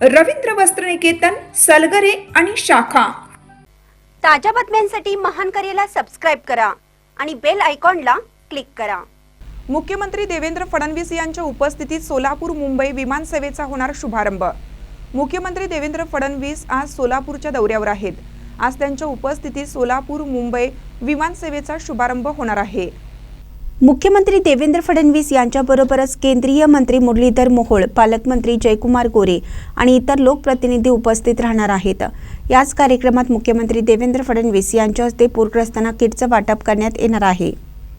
रवींद्र वस्त्रनिकेतन सलगरे आणि शाखा. ताज्या बातम्यांसाठी महान करेला सबस्क्राईब करा आणि बेल आयकॉनला क्लिक करा. मुख्यमंत्री देवेंद्र फडणवीस यांच्या उपस्थितीत सोलापूर मुंबई विमानसेवेचा होणार शुभारंभ. मुख्यमंत्री देवेंद्र फडणवीस आज सोलापूरच्या दौऱ्यावर आहेत. आज त्यांच्या उपस्थितीत सोलापूर मुंबई विमानसेवेचा शुभारंभ होणार आहे. मुख्यमंत्री देवेंद्र फडणवीस यांच्याबरोबरच केंद्रीय मंत्री मुरलीधर मोहोळ पालकमंत्री जयकुमार गोरे आणि इतर लोकप्रतिनिधी उपस्थित राहणार आहेत. याच कार्यक्रमात मुख्यमंत्री देवेंद्र फडणवीस यांच्या हस्ते पूरग्रस्तांना किटचं वाटप करण्यात येणार आहे.